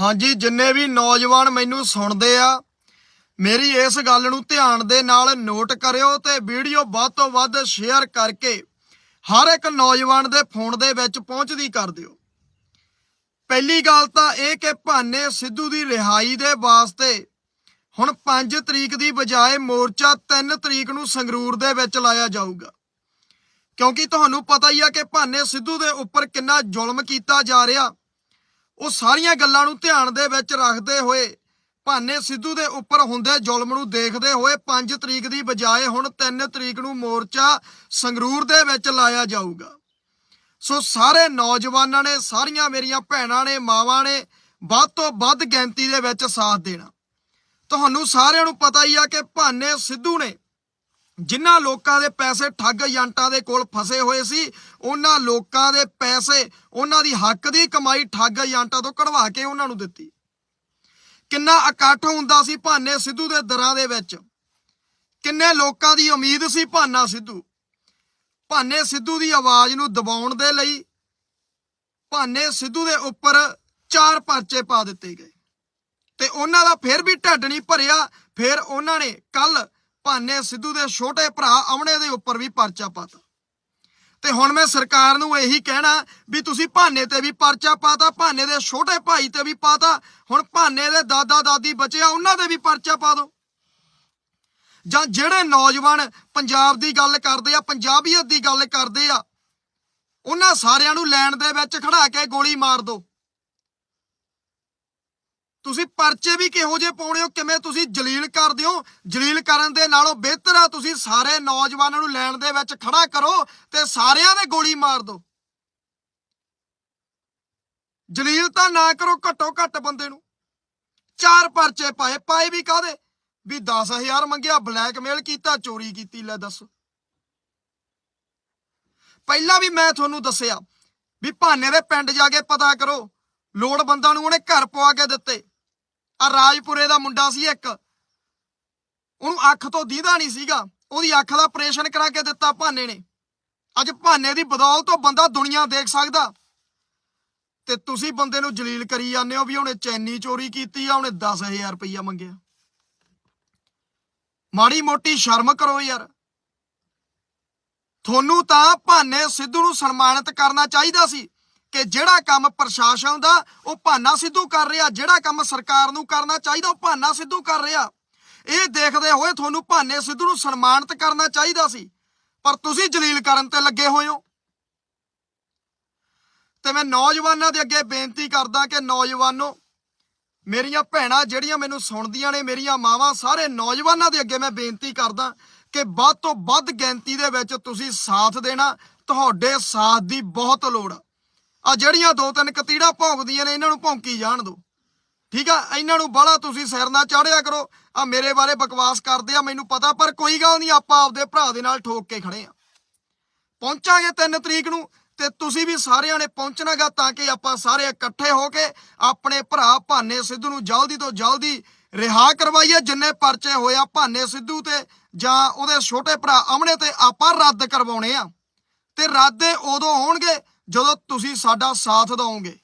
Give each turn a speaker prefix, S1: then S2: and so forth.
S1: ਹਾਂਜੀ, ਜਿੰਨੇ ਵੀ ਨੌਜਵਾਨ ਮੈਨੂੰ ਸੁਣਦੇ ਆ, ਮੇਰੀ ਇਸ ਗੱਲ ਨੂੰ ਧਿਆਨ ਦੇ ਨਾਲ ਨੋਟ ਕਰਿਓ ਤੇ ਵੀਡੀਓ ਵੱਧ ਤੋਂ ਵੱਧ ਸ਼ੇਅਰ ਕਰਕੇ ਹਰ ਇੱਕ ਨੌਜਵਾਨ ਦੇ ਫੋਨ ਦੇ ਵਿੱਚ ਪਹੁੰਚਦੀ ਕਰ ਦਿਓ। ਪਹਿਲੀ ਗੱਲ ਤਾਂ ਇਹ ਕਿ ਭਾਨੇ ਸਿੱਧੂ ਦੀ ਰਿਹਾਈ ਦੇ ਵਾਸਤੇ ਹੁਣ 5 ਤਰੀਕ ਦੀ ਬਜਾਏ ਮੋਰਚਾ 3 ਤਰੀਕ ਨੂੰ ਸੰਗਰੂਰ ਦੇ ਵਿੱਚ ਲਾਇਆ ਜਾਊਗਾ। ਕਿਉਂਕਿ ਤੁਹਾਨੂੰ ਪਤਾ ਹੀ ਆ ਕਿ ਭਾਨੇ ਸਿੱਧੂ ਦੇ ਉੱਪਰ ਕਿੰਨਾ ਜ਼ੁਲਮ ਕੀਤਾ ਜਾ ਰਿਹਾ। ਉਹ ਸਾਰੀਆਂ ਗੱਲਾਂ ਨੂੰ ਧਿਆਨ ਦੇ ਵਿੱਚ ਰੱਖਦੇ ਹੋਏ ਭਾਨੇ ਸਿੱਧੂ ਦੇ ਉੱਪਰ ਹੁੰਦੇ ਜ਼ੁਲਮ ਨੂੰ ਦੇਖਦੇ ਹੋਏ 5 ਤਰੀਕ ਦੀ ਬਜਾਏ ਹੁਣ 3 ਤਰੀਕ ਨੂੰ ਮੋਰਚਾ ਸੰਗਰੂਰ ਦੇ ਵਿੱਚ ਲਾਇਆ ਜਾਊਗਾ। ਸੋ ਸਾਰੇ ਨੌਜਵਾਨਾਂ ਨੇ, ਸਾਰੀਆਂ ਮੇਰੀਆਂ ਭੈਣਾਂ ਨੇ, ਮਾਵਾਂ ਨੇ ਵੱਧ ਤੋਂ ਵੱਧ ਗਿਣਤੀ ਦੇ ਵਿੱਚ ਸਾਥ ਦੇਣਾ। ਤੁਹਾਨੂੰ ਸਾਰਿਆਂ ਨੂੰ ਪਤਾ ਹੀ ਆ ਕਿ ਭਾਨੇ ਸਿੱਧੂ ਨੇ ਜਿਨ੍ਹਾਂ ਲੋਕਾਂ ਦੇ ਪੈਸੇ ਠੱਗ ਏਜੰਟਾਂ ਦੇ ਕੋਲ ਫਸੇ ਹੋਏ ਸੀ, ਉਹਨਾਂ ਲੋਕਾਂ ਦੇ ਪੈਸੇ, ਉਹਨਾਂ ਦੀ ਹੱਕ ਦੀ ਕਮਾਈ ਠੱਗ ਏਜੰਟਾਂ ਤੋਂ ਕਢਵਾ ਕੇ ਉਹਨਾਂ ਨੂੰ ਦਿੱਤੀ। ਕਿੰਨਾ ਇਕੱਠ ਹੁੰਦਾ ਸੀ ਭਾਨੇ ਸਿੱਧੂ ਦੇ ਦਰਾਂ ਦੇ ਵਿੱਚ। ਕਿੰਨੇ ਲੋਕਾਂ ਦੀ ਉਮੀਦ ਸੀ ਭਾਨਾ ਸਿੱਧੂ। ਭਾਨੇ ਸਿੱਧੂ ਦੀ ਆਵਾਜ਼ ਨੂੰ ਦਬਾਉਣ ਦੇ ਲਈ ਭਾਨੇ ਸਿੱਧੂ ਦੇ ਉੱਪਰ ਚਾਰ ਪਰਚੇ ਪਾ ਦਿੱਤੇ ਗਏ। ਤੇ ਉਹਨਾਂ ਦਾ ਫਿਰ ਵੀ ਢੱਡ ਨਹੀਂ ਭਰਿਆ, ਫਿਰ ਉਹਨਾਂ ਨੇ ਕੱਲ ਭਾਨੇ ਸਿੱਧੂ ਦੇ ਛੋਟੇ ਭਰਾ ਅਮਣੇ ਦੇ ਉੱਪਰ ਵੀ ਪਰਚਾ ਪਾਤਾ। ਤੇ ਹੁਣ ਮੈਂ ਸਰਕਾਰ ਨੂੰ ਇਹੀ ਕਹਿਣਾ ਵੀ ਤੁਸੀਂ ਭਾਨੇ ਤੇ ਵੀ ਪਰਚਾ ਪਾਤਾ, ਭਾਨੇ ਦੇ ਛੋਟੇ ਭਾਈ ਤੇ ਵੀ ਪਾਤਾ, ਹੁਣ ਭਾਨੇ ਦੇ ਦਾਦਾ ਦਾਦੀ ਬਚਿਆ, ਉਹਨਾਂ ਤੇ ਵੀ ਪਰਚਾ ਪਾ ਦਿਓ। ਜਾਂ ਜਿਹੜੇ ਨੌਜਵਾਨ ਪੰਜਾਬ ਦੀ ਗੱਲ ਕਰਦੇ ਆ, ਪੰਜਾਬੀਅਤ ਦੀ ਗੱਲ ਕਰਦੇ ਆ, ਉਹਨਾਂ ਸਾਰਿਆਂ ਨੂੰ ਲੈਣ ਦੇ ਵਿੱਚ ਖੜਾ ਕੇ ਗੋਲੀ ਮਾਰ ਦਿਓ। ਤੁਸੀਂ ਪਰਚੇ ਵੀ ਕਿਹੋ ਜਿਹੇ ਪਾਉਣੇ ਹੋ? ਕਿਵੇਂ ਤੁਸੀਂ ਜਲੀਲ ਕਰਦੇ ਹੋ? ਜਲੀਲ ਕਰਨ ਦੇ ਨਾਲੋਂ ਬਿਹਤਰ ਆ ਤੁਸੀਂ ਸਾਰੇ ਨੌਜਵਾਨਾਂ ਨੂੰ ਲੈਣ ਦੇ ਵਿੱਚ ਖੜਾ ਕਰੋ ਤੇ ਸਾਰਿਆਂ ਦੇ ਗੋਲੀ ਮਾਰ ਦਿਓ। ਜਲੀਲ ਤਾਂ ਨਾ ਕਰੋ ਘੱਟੋ ਘੱਟ ਬੰਦੇ ਨੂੰ। ਚਾਰ ਪਰਚੇ ਪਾਏ ਪਾਏ ਵੀ ਕਾਦੇ ਵੀ 10000 ਮੰਗਿਆ, ਬਲੈਕਮੇਲ ਕੀਤਾ, ਚੋਰੀ ਕੀਤੀ, ਲੈ ਦੱਸ। ਪਹਿਲਾਂ ਵੀ ਮੈਂ ਤੁਹਾਨੂੰ ਦੱਸਿਆ ਵੀ ਭਾਨੇ ਦੇ ਪਿੰਡ ਜਾ ਕੇ ਪਤਾ ਕਰੋ ਲੋੜਵੰਦਾਂ ਨੂੰ ਉਹਨੇ ਘਰ ਪਵਾ ਕੇ ਦਿੱਤੇ। ਆ ਰਾਜਪੁਰੇ ਦਾ ਮੁੰਡਾ ਸੀ ਇੱਕ। ਉਹਨੂੰ ਅੱਖ ਤੋਂ ਦੀਦਾ ਨਹੀਂ ਸੀਗਾ। ਉਹਦੀ ਅੱਖ ਦਾ ਆਪਰੇਸ਼ਨ ਕਰਾ ਕੇ ਦਿੱਤਾ ਭਾਨੇ ਨੇ। ਅੱਜ ਭਾਨੇ ਦੀ ਬਦੌਲਤ ਤੋਂ ਬੰਦਾ ਦੁਨੀਆ ਦੇਖ ਸਕਦਾ। ਤੇ ਤੁਸੀਂ ਬੰਦੇ ਨੂੰ ਜਲੀਲ ਕਰੀ ਜਾਂਦੇ ਹੋ ਵੀ ਉਹਨੇ ਚੈਨੀ ਚੋਰੀ ਕੀਤੀ ਆ, ਉਹਨੇ 10000 ਰੁਪਈਆ ਮੰਗਿਆ। ਮਾੜੀ ਮੋਟੀ ਸ਼ਰਮ ਕਰੋ ਯਾਰ। ਤੁਹਾਨੂੰ ਤਾਂ ਭਾਨੇ ਸਿੱਧੂ ਨੂੰ ਸਨਮਾਨਿਤ ਕਰਨਾ ਚਾਹੀਦਾ ਸੀ। ਕਿ ਜਿਹੜਾ ਕੰਮ ਪ੍ਰਸ਼ਾਸਨ ਦਾ ਉਹ ਭਾਨਾ ਸਿੱਧੂ ਕਰ ਰਿਹਾ। ਜਿਹੜਾ ਕੰਮ ਸਰਕਾਰ ਨੂੰ ਕਰਨਾ ਚਾਹੀਦਾ, ਉਹ ਭਾਨਾ ਸਿੱਧੂ ਕਰ ਰਿਹਾ। ਇਹ ਦੇਖਦੇ ਹੋਏ ਤੁਹਾਨੂੰ ਭਾਨੇ ਸਿੱਧੂ ਨੂੰ ਸਨਮਾਨਿਤ ਕਰਨਾ ਚਾਹੀਦਾ ਸੀ। ਪਰ ਤੁਸੀਂ ਜਲੀਲ ਕਰਨ ਤੇ ਲੱਗੇ ਹੋਏ ਹੋ। ਤੇ ਮੈਂ ਨੌਜਵਾਨਾਂ ਦੇ ਅੱਗੇ ਬੇਨਤੀ ਕਰਦਾ ਕਿ ਨੌਜਵਾਨੋ, ਮੇਰੀਆਂ ਭੈਣਾਂ ਜਿਹੜੀਆਂ ਮੈਨੂੰ ਸੁਣਦੀਆਂ ਨੇ, ਮੇਰੀਆਂ ਮਾਵਾਂ, ਸਾਰੇ ਨੌਜਵਾਨਾਂ ਦੇ ਅੱਗੇ ਮੈਂ ਬੇਨਤੀ ਕਰਦਾ ਕਿ ਵੱਧ ਤੋਂ ਵੱਧ ਗਿਣਤੀ ਦੇ ਵਿੱਚ ਤੁਸੀਂ ਸਾਥ ਦੇਣਾ। ਤੁਹਾਡੇ ਸਾਥ ਦੀ ਬਹੁਤ ਲੋੜ ਆ। ਆ ਜਿਹੜੀਆਂ ਦੋ ਤਿੰਨ ਕਤੀੜਾਂ ਭੌਂਕਦੀਆਂ ਨੇ, ਇਹਨਾਂ ਨੂੰ ਭੌਂਕੀ ਜਾਣ ਦਿਓ ਠੀਕ ਆ? ਇਹਨਾਂ ਨੂੰ ਬਾਹਲਾ ਤੁਸੀਂ ਸਿਰ ਨਾ ਚਾੜਿਆ ਕਰੋ। ਆ ਮੇਰੇ ਬਾਰੇ ਬਕਵਾਸ ਕਰਦੇ ਆ, ਮੈਨੂੰ ਪਤਾ, ਪਰ ਕੋਈ ਗੱਲ ਨਹੀਂ, ਆਪਾਂ ਆਪਦੇ ਭਰਾ ਦੇ ਨਾਲ ਠੋਕ ਕੇ ਖੜੇ ਆ। ਪਹੁੰਚਾਂਗੇ 3 ਤਰੀਕ ਨੂੰ, ਤੇ ਤੁਸੀਂ ਵੀ ਸਾਰਿਆਂ ਨੇ ਪਹੁੰਚਣਾਗਾ ਤਾਂ ਕਿ ਆਪਾਂ ਸਾਰੇ ਇਕੱਠੇ ਹੋ ਕੇ ਆਪਣੇ ਭਰਾ ਭਾਨੇ ਸਿੱਧੂ ਨੂੰ ਜਲਦੀ ਤੋਂ ਜਲਦੀ ਰਿਹਾ ਕਰਵਾਈਏ, ਜਿੰਨੇ ਪਰਚੇ ਹੋਇਆ ਭਾਨੇ ਸਿੱਧੂ ਤੇ ਜਾਂ ਉਹਦੇ ਛੋਟੇ ਭਰਾ ਅਮਨੇ ਤੇ ਆਪਾਂ ਰੱਦ ਕਰਵਾਉਣੇ ਆ। ਤੇ ਰੱਦੇ ਉਦੋਂ ਹੋਣਗੇ ਜਦੋਂ ਤੁਸੀਂ ਸਾਡਾ ਸਾਥ ਦਿਓਗੇ।